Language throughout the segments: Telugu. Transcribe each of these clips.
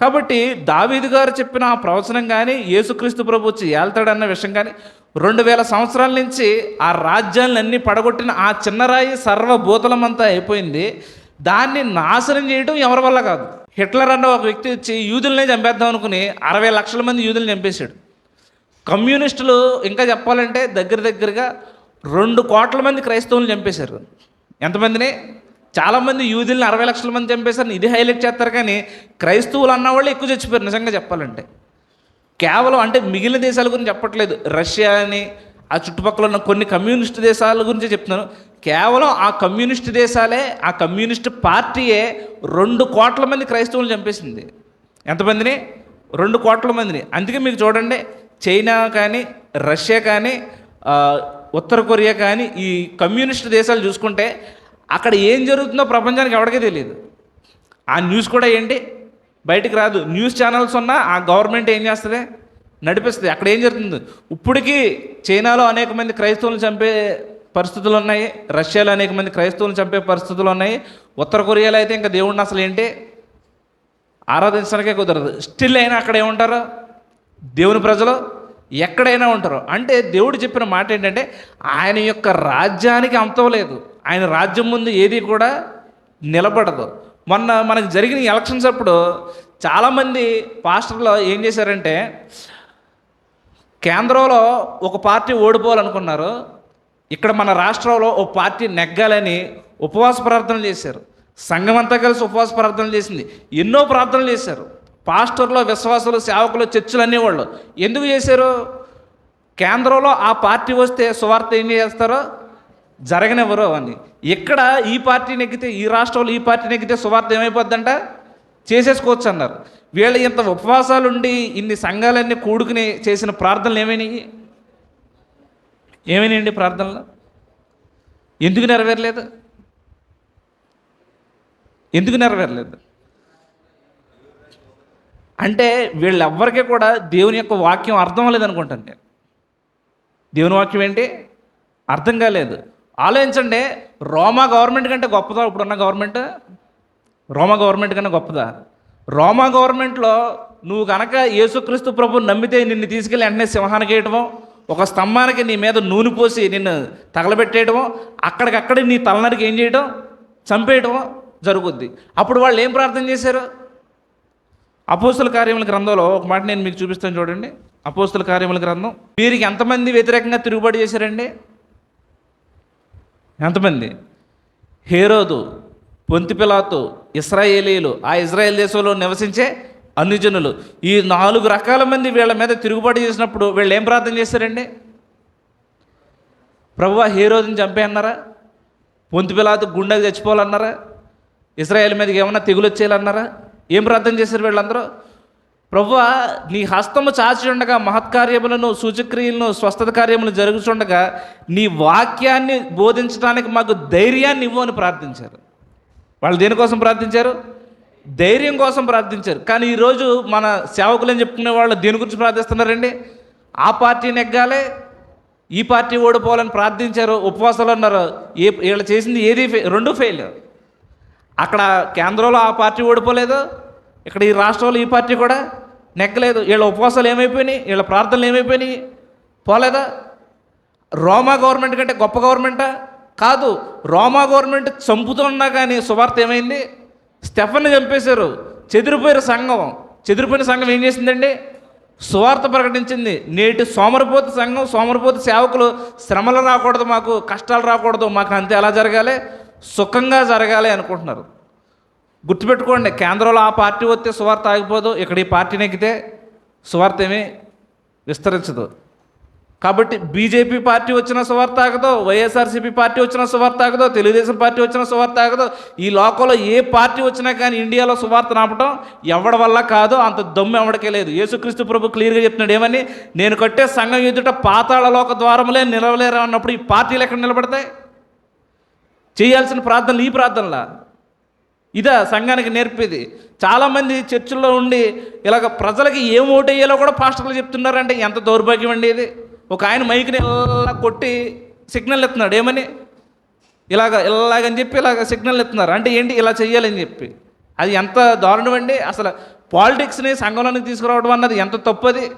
కాబట్టి దావీదు గారు చెప్పిన ఆ ప్రవచనం కానీ యేసుక్రీస్తు ప్రభు వచ్చి ఏళ్తాడన్న విషయం కానీ రెండు వేల సంవత్సరాల నుంచి ఆ రాజ్యాలన్నీ పడగొట్టిన ఆ చిన్నరాయి సర్వభూతలమంతా అయిపోయింది. దాన్ని నాశనం చేయడం ఎవరి వల్ల కాదు. హిట్లర్ అన్న ఒక వ్యక్తి వచ్చి యూదుల్నే చంపేద్దాం అనుకుని అరవై లక్షల మంది యూదుల్ని చంపేశాడు. కమ్యూనిస్టులు ఇంకా చెప్పాలంటే దగ్గర దగ్గరగా రెండు కోట్ల మంది క్రైస్తవులు చంపేశారు. ఎంతమందిని? చాలామంది యూదుల్ని అరవై లక్షల మంది చంపేశారని ఇది హైలైట్ చేస్తారు కానీ క్రైస్తవులు అన్నవాళ్ళు ఎక్కువ చచ్చిపోయారు నిజంగా చెప్పాలంటే. కేవలం అంటే మిగిలిన దేశాల గురించి చెప్పట్లేదు. రష్యా అని ఆ చుట్టుపక్కల ఉన్న కొన్ని కమ్యూనిస్ట్ దేశాల గురించి చెప్తున్నాను. కేవలం ఆ కమ్యూనిస్ట్ దేశాలే ఆ కమ్యూనిస్ట్ పార్టీయే రెండు కోట్ల మంది క్రైస్తవులు చంపేసింది. ఎంతమందిని? రెండు కోట్ల మందిని. అందుకే మీకు చూడండి చైనా కానీ రష్యా కానీ ఉత్తర కొరియా కానీ ఈ కమ్యూనిస్ట్ దేశాలు చూసుకుంటే అక్కడ ఏం జరుగుతుందో ప్రపంచానికి ఎవరికీ తెలియదు ఆ న్యూస్ కూడా ఏంటి? బయటికి రాదు. న్యూస్ ఛానల్స్ ఉన్నా ఆ గవర్నమెంట్ ఏం చేస్తుంది? నడిపిస్తుంది. అక్కడ ఏం జరుగుతుంది? ఇప్పటికీ చైనాలో అనేక మంది క్రైస్తవులను చంపే పరిస్థితులు ఉన్నాయి. రష్యాలో అనేక మంది క్రైస్తవులను చంపే పరిస్థితులు ఉన్నాయి. ఉత్తర కొరియాలో అయితే ఇంకా దేవుడిని అసలు ఏంటి? ఆరాధించడానికే కుదరదు. స్టిల్ అయినా అక్కడ ఏముంటారు? దేవుని ప్రజలు ఎక్కడైనా ఉంటారు. అంటే దేవుడు చెప్పిన మాట ఏంటంటే ఆయన యొక్క రాజ్యానికి అంతం లేదు. ఆయన రాజ్యం ముందు ఏది కూడా నిలబడదు. మొన్న మనకు జరిగిన ఎలక్షన్స్ అప్పుడు చాలామంది పాస్టర్లు ఏం చేశారంటే కేంద్రంలో ఒక పార్టీ ఓడిపోవాలనుకున్నారు. ఇక్కడ మన రాష్ట్రంలో ఓ పార్టీ నెగ్గాలని ఉపవాస ప్రార్థనలు చేశారు. సంఘం అంతా కలిసి ఉపవాస ప్రార్థనలు చేసింది. ఎన్నో ప్రార్థనలు చేశారు. పాస్టర్లు విశ్వాసులు సేవకులు చర్చలు అనేవాళ్ళు. ఎందుకు చేశారు? కేంద్రంలో ఆ పార్టీ వస్తే సువార్త ఏం చేస్తారో జరగనివ్వరు అని ఇక్కడ ఈ పార్టీ నెగ్గితే ఈ రాష్ట్రంలో ఈ పార్టీ నెగ్గితే సువార్త ఏమైపోద్దంట? చేసేసుకోవచ్చు అన్నారు వీళ్ళ ఇంత ఉపవాసాలుండి ఇన్ని సంఘాలన్నీ కూడుకుని చేసిన ప్రార్థనలు ఏమైనాయి? ఏమైనాయండి ప్రార్థనలు? ఎందుకు నెరవేరలేదు? ఎందుకు నెరవేరలేదు? అంటే వీళ్ళెవ్వరికీ కూడా దేవుని యొక్క వాక్యం అర్థం లేదనుకుంటాను నేను. దేవుని వాక్యం ఏంటి? అర్థం కాలేదు. ఆలోచించండి రోమా గవర్నమెంట్ కంటే గొప్పదా ఇప్పుడున్న గవర్నమెంట్ రోమా గవర్నమెంట్ కన్నా గొప్పదా? రోమా గవర్నమెంట్లో నువ్వు కనుక యేసుక్రీస్తు ప్రభు నమ్మితే నిన్ను తీసుకెళ్ళి వెంటనే సింహానికి వేయటమో ఒక స్తంభానికి నీ మీద నూనె పోసి నిన్ను తగలబెట్టేయటమో అక్కడికక్కడ నీ తలనరికి ఏం చేయటం? చంపేయటమో జరుగుద్ది. అప్పుడు వాళ్ళు ఏం ప్రార్థన చేశారు? అపోస్తుల కార్యముల గ్రంథంలో ఒక మాట నేను మీకు చూపిస్తాను చూడండి. అపోస్తుల కార్యముల గ్రంథం. వీరికి ఎంతమంది వ్యతిరేకంగా తిరుగుబాటు చేశారండి? ఎంతమంది? హేరోదు పొంతిపిలాతు ఇస్రాయేలీలు ఆ ఇజ్రాయేల్ దేశంలో నివసించే అనుజనులు ఈ నాలుగు రకాల మంది వీళ్ళ మీద తిరుగుబాటు చేసినప్పుడు వీళ్ళు ఏం ప్రార్థన చేశారండి? ప్రభు హేరోదుని చంపే అన్నారా పొంతిపిలాతు గుండెకి చచ్చిపోవాలన్నారా? ఇజ్రాయేల్ మీదకి ఏమన్నా తెగులు వచ్చేయాలన్నారా ఏం ప్రార్థన చేశారు వీళ్ళందరూ? ప్రభువా నీ హస్తము చాచి ఉండగా మహత్కార్యములను సూచక్రియలను స్వస్థత కార్యములు జరుగుతుండగా నీ వాక్యాన్ని బోధించడానికి మాకు ధైర్యాన్ని ఇవ్వు అని ప్రార్థించారు. వాళ్ళు దేనికోసం ప్రార్థించారు? ధైర్యం కోసం ప్రార్థించారు. కానీ ఈరోజు మన సేవకులు అని చెప్పుకునే వాళ్ళు దేని గురించి ప్రార్థిస్తున్నారండి? ఆ పార్టీ నెగ్గాలే ఈ పార్టీ ఓడిపోవాలని ప్రార్థించారు ఉపవాసాలు ఉన్నారు. ఏ వీళ్ళు చేసింది ఏది ఫె- రెండు ఫెయిల్. అక్కడ కేంద్రంలో ఆ పార్టీ ఓడిపోలేదు ఇక్కడ ఈ రాష్ట్రంలో ఈ పార్టీ కూడా నెగ్గలేదు. వీళ్ళ ఉపవాసాలు ఏమైపోయినాయి? వీళ్ళ ప్రార్థనలు ఏమైపోయినాయి? పోలేదా? రోమా గవర్నమెంట్ కంటే గొప్ప గవర్నమెంటా? కాదు రోమా గవర్నమెంట్ చంపుతున్నా కానీ సువార్త ఏమైంది? స్టెఫన్ని చంపేశారు. చెదిరిపోయిన సంఘం. చెదిరిపోయిన సంఘం ఏం చేసిందండి? సువార్త ప్రకటించింది. నేటి సోమరపోతు సంఘం సోమరపోతి సేవకులు శ్రమలు రాకూడదు మాకు కష్టాలు రాకూడదు మాకు అంతే ఎలా జరగాలి సుఖంగా జరగాలి అనుకుంటున్నారు. గుర్తుపెట్టుకోండి కేంద్రంలో ఆ పార్టీ వస్తే సువార్త ఆగిపోదు ఇక్కడ ఈ పార్టీ ఎక్కితే సువార్త ఏమీ విస్తరించదు. కాబట్టి బీజేపీ పార్టీ వచ్చిన సువార్త ఆగదో వైఎస్ఆర్సీపీ పార్టీ వచ్చిన సువార్త ఆగదో తెలుగుదేశం పార్టీ వచ్చిన సువార్త ఆగదో. ఈ లోకంలో ఏ పార్టీ వచ్చినా కానీ ఇండియాలో సువార్త నాపటం ఎవడి వల్ల కాదు అంత దమ్ము ఎవడికే లేదు. యేసుక్రీస్తు ప్రభు క్లియర్గా చెప్తున్నాడు ఏమని? నేను కట్టే సంఘం ఎదుట పాతాళ లోక ద్వారములే నిలవలేరు అన్నప్పుడు ఈ పార్టీలు ఎక్కడ నిలబడతాయి? చేయాల్సిన ప్రార్థనలు ఈ ప్రార్థనలా? ఇదా సంఘానికి నేర్పేది చాలామంది చర్చిల్లో ఉండి ఇలాగ ప్రజలకి ఏం ఓటేయాలో కూడా పాస్టర్లు చెప్తున్నారంటే ఎంత దౌర్భాగ్యం అండి ఇది. ఒక ఆయన మైక్ని ఇలా కొట్టి సిగ్నల్ ఇస్తున్నాడు ఏమని? ఇలాగ ఇలాగని చెప్పి ఇలాగ సిగ్నల్ ఇస్తున్నారు అంటే ఏంటి? ఇలా చేయాలని చెప్పి. అది ఎంత దారుణం అండి? అసలు పాలిటిక్స్ని సంఘంలోనికి తీసుకురావడం అన్నది ఎంత తప్పది?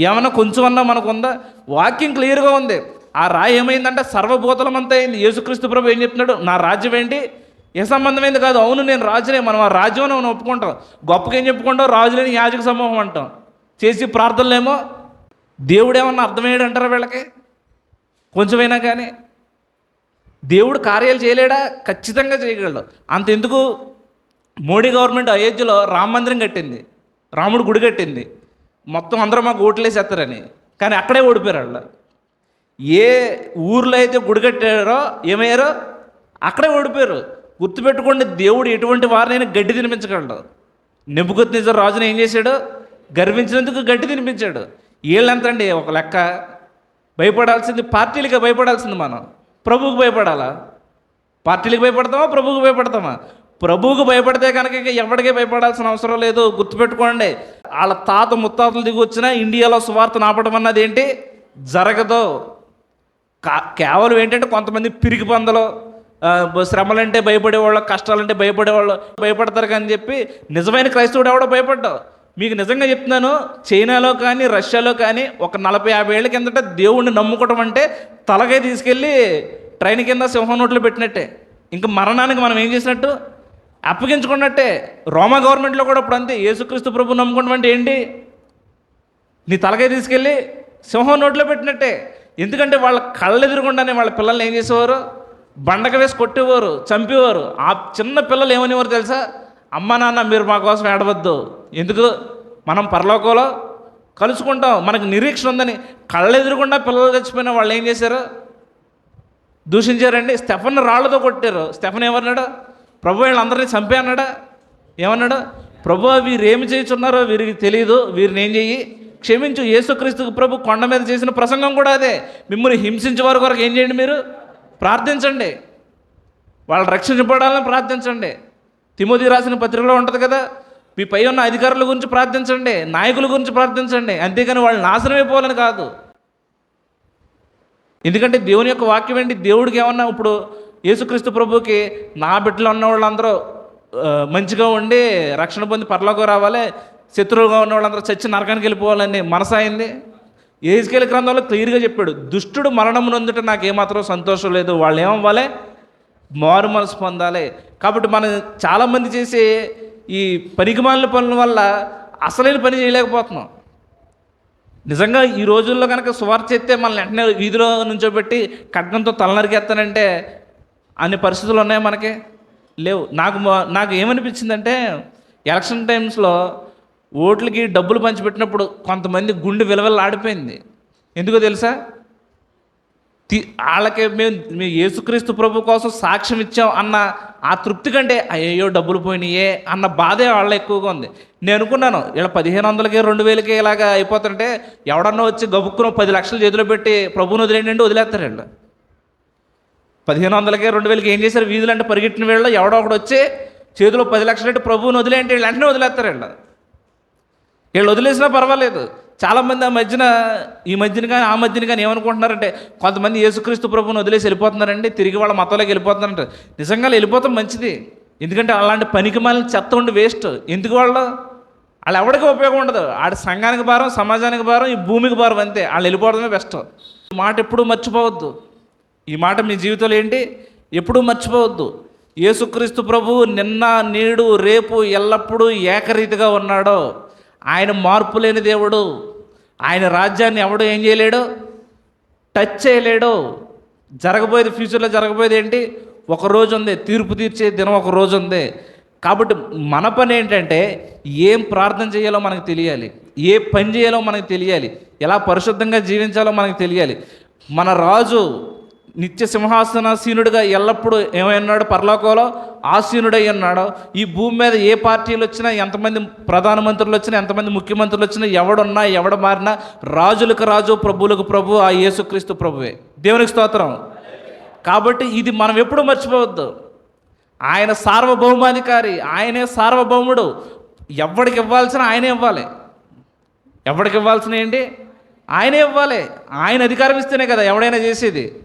ఏమన్నా కొంచెం అన్నా మనకు ఉందా వాక్యం క్లియర్గా ఉంది. ఆ రాయి ఏమైందంటే సర్వభూతలం అంతా అయింది. యేసుక్రీస్తు ప్రభు ఏం చెప్తున్నాడు? నా రాజ్యం ఏంటి? ఏ సంబంధమైంది కాదు? అవును నేను రాజునే మనం ఆ రాజ్యం అని మనం ఒప్పుకుంటాం. గొప్పగా ఏం చెప్పుకుంటాం? రాజులేని యాజక సమూహం అంటాం. చేసి ప్రార్థనలేమో దేవుడేమన్నా అర్థమయ్యాడు అంటారా వీళ్ళకి? కొంచెమైనా కానీ. దేవుడు కార్యాలు చేయలేడా? ఖచ్చితంగా చేయగలడు. అంతెందుకు? మోడీ గవర్నమెంట్ అయోధ్యలో రామ మందిరం కట్టింది. రాముడు గుడి కట్టింది. మొత్తం అందరూ మాకు ఓట్లేసేస్తారని కానీ అక్కడే ఓడిపోయారు వాళ్ళు. ఏ ఊర్లో అయితే గుడి కట్టారో ఏమయ్యారో అక్కడే ఓడిపోయారు. గుర్తుపెట్టుకోండి దేవుడు ఎటువంటి వారినైనా గడ్డి తినిపించగలడు. నిపుకొత్ నిజం రాజును ఏం చేశాడు? గర్వించినందుకు గడ్డి తినిపించాడు. వీళ్ళంతండి ఒక లెక్క భయపడాల్సింది పార్టీలకే భయపడాల్సింది మనం. ప్రభువుకు భయపడాలా? పార్టీలకు భయపడతామా? ప్రభువుకు భయపడతామా? ప్రభువుకు భయపడితే కనుక ఇంకా ఎవరికే భయపడాల్సిన అవసరం లేదు. గుర్తుపెట్టుకోండి వాళ్ళ తాత ముత్తాతలు దిగి వచ్చినా ఇండియాలో సువార్త నాపడం అన్నది ఏంటి? జరగదు. కా కేవలం ఏంటంటే కొంతమంది పిరికి పందలు శ్రమలంటే భయపడేవాళ్ళు కష్టాలంటే భయపడేవాళ్ళు భయపడతారు కానీ చెప్పి నిజమైన క్రైస్తవుడు ఎవడో భయపడ్డావు మీకు నిజంగా చెప్తున్నాను చైనాలో కానీ రష్యాలో కానీ ఒక నలభై యాభై ఏళ్ళ కిందట దేవుణ్ణి నమ్ముకోవడం అంటే తలకై తీసుకెళ్ళి ట్రైన్ కింద సింహం నోట్లో పెట్టినట్టే. ఇంకా మరణానికి మనం ఏం చేసినట్టు? అప్పగించుకున్నట్టే. రోమా గవర్నమెంట్లో కూడా ఇప్పుడు అంతే. యేసుక్రీస్తు ప్రభు నమ్ముకోవడం అంటే ఏంటి? నీ తలకై తీసుకెళ్ళి సింహం నోట్లో పెట్టినట్టే. ఎందుకంటే వాళ్ళ కళ్ళు ఎదురుగుండానే వాళ్ళ పిల్లల్ని ఏం చేసేవారు? బండక వేసి కొట్టేవారు చంపేవారు. ఆ చిన్న పిల్లలు ఏమనేవారు తెలుసా? అమ్మ నాన్న మీరు మా కోసం ఏడవద్దు. ఎందుకు? మనం పరలోకంలో కలుసుకుంటాం. మనకు నిరీక్షణ ఉందని. కళ్ళెదురకుండా పిల్లలు చచ్చిపోయిన వాళ్ళు ఏం చేశారు? దూషించారండి. స్టెఫన్ రాళ్ళతో కొట్టారు. స్టెఫన్ ఏమన్నాడు? ప్రభు వీళ్ళందరినీ చంపే అన్నాడా? ఏమన్నాడు? ప్రభు వీరు ఏమి చేయుచున్నారో వీరికి తెలియదు వీరిని ఏం చెయ్యి? క్షమించు. యేసుక్రీస్తుకు ప్రభు కొండ మీద చేసిన ప్రసంగం కూడా అదే. మిమ్మల్ని హింసించే వారి కొరకు ఏం చేయండి మీరు? ప్రార్థించండి. వాళ్ళు రక్షించబడాలని ప్రార్థించండి. తిమోది రాసిన పత్రికలో ఉంటుంది కదా మీ పై ఉన్న అధికారుల గురించి ప్రార్థించండి నాయకుల గురించి ప్రార్థించండి. అంతేకాని వాళ్ళు నాశనం అయిపోవాలని కాదు. ఎందుకంటే దేవుని యొక్క వాక్యం ఏంటి? దేవుడికి ఏమన్నా ఇప్పుడు యేసుక్రీస్తు ప్రభుకి నా బిడ్డలు ఉన్న వాళ్ళందరూ మంచిగా ఉండి రక్షణ పొంది పరలోకి రావాలి శత్రువుగా ఉన్న వాళ్ళందరూ చచ్చి నరకానికి వెళ్ళిపోవాలని మనసాయింది ఏజ్కేల గ్రంథంలో క్లియర్గా చెప్పాడు దుష్టుడు మరణం నొందుట నాకు ఏమాత్రం సంతోషం లేదు. వాళ్ళు ఏమవ్వాలి మారు మనసు పొందాలి కాబట్టి మనం చాలామంది చేసే ఈ పనికిమాలిన పనుల వల్ల అసలైన పని చేయలేకపోతున్నాం. నిజంగా ఈ రోజుల్లో కనుక సువార్త చేస్తే మనల్ని వెంటనే వీధిలో నుంచోబెట్టి ఖడ్గంతో తలనరికేస్తానంటే అన్ని పరిస్థితులు ఉన్నాయి మనకి? లేవు. నాకు నాకు ఏమనిపించిందంటే ఎలక్షన్ టైమ్స్లో ఓట్లకి డబ్బులు పంచిపెట్టినప్పుడు కొంతమంది గుండె విలవిల్లా ఆడిపోయింది ఎందుకో తెలుసా? వాళ్ళకి మేము మేము యేసుక్రీస్తు ప్రభు కోసం సాక్ష్యం ఇచ్చాం అన్న ఆ తృప్తి కంటే అయ్యో డబ్బులు పోయినాయే అన్న బాధే వాళ్ళ ఎక్కువగా ఉంది. నేను అనుకున్నాను ఇలా పదిహేను వందలకి రెండు వేలకి ఇలాగా అయిపోతుంటే ఎవడన్నా వచ్చి గబుక్కున పది లక్షలు చేతిలో పెట్టి ప్రభుని వదిలేండి వదిలేస్తారు వీళ్ళు. పదిహేను వందలకి రెండు వేలకి ఏం చేశారు? వీధులు అంటే పరిగెట్టిన వీళ్ళు ఎవడో ఒకడు వచ్చి చేతిలో పది లక్షలు అంటే ప్రభువుని వదిలేంటి వీళ్ళు వెంటనే వదిలేస్తారు వీళ్ళు. వీళ్ళు వదిలేసినా పర్వాలేదు. చాలామంది ఆ మధ్యన ఈ మధ్యన కానీ ఆ మధ్యన కానీ ఏమనుకుంటున్నారంటే కొంతమంది యేసుక్రీస్తు ప్రభుని వదిలేసి వెళ్ళిపోతున్నారండి తిరిగి వాళ్ళ మతంలోకి వెళ్ళిపోతున్నారంట. నిజంగా వెళ్ళిపోతాం మంచిది. ఎందుకంటే అలాంటి పనికి మళ్ళీ చెత్త ఉండి వేస్ట్. ఎందుకు వాళ్ళు వాళ్ళు ఎవరికి ఉపయోగం ఉండదు. ఆడ సంఘానికి భారం సమాజానికి భారం ఈ భూమికి భారం అంతే. వాళ్ళు వెళ్ళిపోవడమే బెస్ట్. ఈ మాట ఎప్పుడూ మర్చిపోవద్దు. ఈ మాట మీ జీవితంలో ఏంటి? ఎప్పుడూ మర్చిపోవద్దు. యేసుక్రీస్తు ప్రభు నిన్న నేడు రేపు ఎల్లప్పుడూ ఏకరీతిగా ఉన్నాడో. ఆయన మార్పు లేని దేవుడు. ఆయన రాజ్యాన్ని ఎవడు ఏం చేయలేడు? టచ్ చేయలేడు. జరగబోయేది ఫ్యూచర్లో జరగబోయేది ఏంటి? ఒక రోజు ఉంది తీర్పు తీర్చే దినం ఒక రోజు ఉంది. కాబట్టి మన పని ఏంటంటే ఏం ప్రార్థన చేయాలో మనకు తెలియాలి. ఏ పని చేయాలో మనకు తెలియాలి. ఎలా పరిశుద్ధంగా జీవించాలో మనకు తెలియాలి. మన రాజు నిత్య సింహాసనాసీనుడిగా ఎల్లప్పుడూ ఏమైనాడు పరలోకంలో ఆసీనుడై ఉన్నాడు. ఈ భూమి మీద ఏ పార్టీలు వచ్చినా ఎంతమంది ప్రధానమంత్రులు వచ్చినా ఎంతమంది ముఖ్యమంత్రులు వచ్చినా ఎవడున్నా ఎవడు మారినా రాజులకు రాజు ప్రభువులకు ప్రభు ఆ యేసుక్రీస్తు ప్రభువే. దేవునికి స్తోత్రం. కాబట్టి ఇది మనం ఎప్పుడు మర్చిపోవద్దు. ఆయన సార్వభౌమాధికారి ఆయనే సార్వభౌముడు. ఎవడికి ఇవ్వాల్సిన ఆయనే ఇవ్వాలి. ఎవడికి ఇవ్వాల్సిన ఏంటి? ఆయనే ఇవ్వాలి. ఆయన అధికారం ఇస్తేనే కదా ఎవడైనా చేసేది.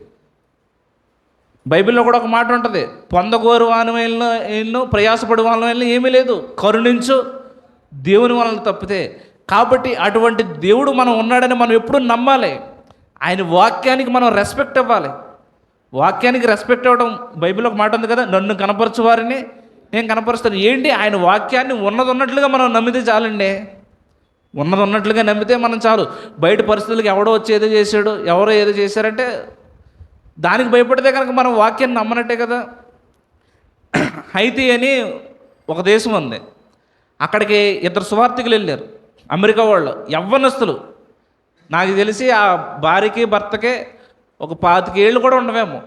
బైబిల్లో కూడా ఒక మాట ఉంటుంది. పొందగోరు వానవేళ్ళు ప్రయాసపడి వానవేళ్ళు ఏమీ లేదు. కరుణించు దేవుని వలన తప్పితే. కాబట్టి అటువంటి దేవుడు మనం ఉన్నాడని మనం ఎప్పుడు నమ్మాలి. ఆయన వాక్యానికి మనం రెస్పెక్ట్ ఇవ్వాలి వాక్యానికి రెస్పెక్ట్ ఇవ్వడం బైబిల్ ఒక మాట ఉంది కదా నన్ను కనపరచు వారిని నేను కనపరుస్తాను. ఏంటి? ఆయన వాక్యాన్ని ఉన్నది ఉన్నట్లుగా మనం నమ్మితే చాలండి. ఉన్నది ఉన్నట్లుగా నమ్మితే మనం చాలు. బయట పరిస్థితులకు ఎవడో వచ్చి ఏదో చేశాడు ఎవరో ఏదో చేశారంటే దానికి భయపడితే కనుక మనం వాక్యాన్ని నమ్మనట్టే కదా? హైతి అని ఒక దేశం ఉంది. అక్కడికి ఇద్దరు సువార్థికులు వెళ్ళారు. అమెరికా వాళ్ళు యవ్వనస్తులు. నాకు తెలిసి ఆ భార్యకి భర్తకే ఒక పాతికేళ్ళు కూడా ఉండవేమో.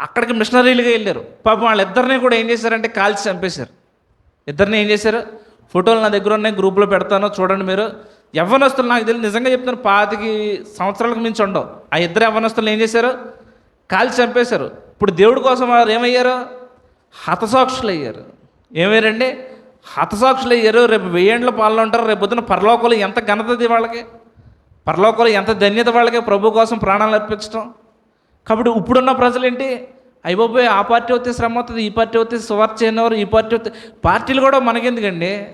అక్కడికి మిషనరీలుగా వెళ్ళారు. పాపం వాళ్ళిద్దరిని కూడా ఏం చేశారంటే కాల్చి చంపేశారు. ఇద్దరిని ఏం చేశారు? ఫోటోలు నా దగ్గర ఉన్నాయి గ్రూప్లో పెడతాను చూడండి మీరు. యవ్వనస్తులు నాకు తెలియదు నిజంగా చెప్తాను పాతికి సంవత్సరాలకు మించి ఉండవు. ఆ ఇద్దరు యవ్వనస్తులు ఏం చేశారు? కాల్చి చంపేశారు. ఇప్పుడు దేవుడి కోసం వారు ఏమయ్యారు? హతసాక్షులు అయ్యారు ఏమయ్యారండి? హతసాక్షులు అయ్యారు రేపు వెయ్యేండ్ల పాలన ఉంటారు. రేపు పొద్దున పరలోకంలో ఎంత ఘనతది వాళ్ళకి? పరలోకంలో ఎంత ధన్యత వాళ్ళకి? ప్రభు కోసం ప్రాణాలు అర్పించడం కాబట్టి ఇప్పుడున్న ప్రజలు ఏంటి అయిపోయి ఆ పార్టీ వస్తే శ్రమ అవుతుంది ఈ పార్టీ వస్తే సువార్త చేయనివారు ఈ పార్టీ వస్తే పార్టీలు కూడా మనకెందుకండి?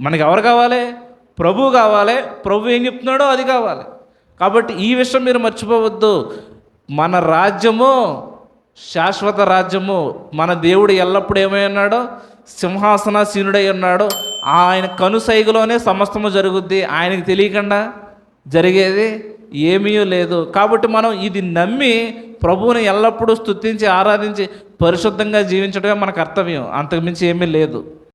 మనకి ఎవరు కావాలి? ప్రభు కావాలి. ప్రభు ఏం చెప్తున్నాడో అది కావాలి. కాబట్టి ఈ విషయం మీరు మర్చిపోవద్దు. మన రాజ్యము శాశ్వత రాజ్యము మన దేవుడు ఎల్లప్పుడూ ఏమై ఉన్నాడో? సింహాసనాసీనుడై ఉన్నాడు. ఆయన కనుసైగలోనే సమస్తము జరుగుద్ది. ఆయనకి తెలియకుండా జరిగేది ఏమీ లేదు. కాబట్టి మనం ఇది నమ్మి ప్రభువుని ఎల్లప్పుడూ స్తుతించి ఆరాధించి పరిశుద్ధంగా జీవించడమే మన కర్తవ్యం. అంతకుమించి ఏమీ లేదు.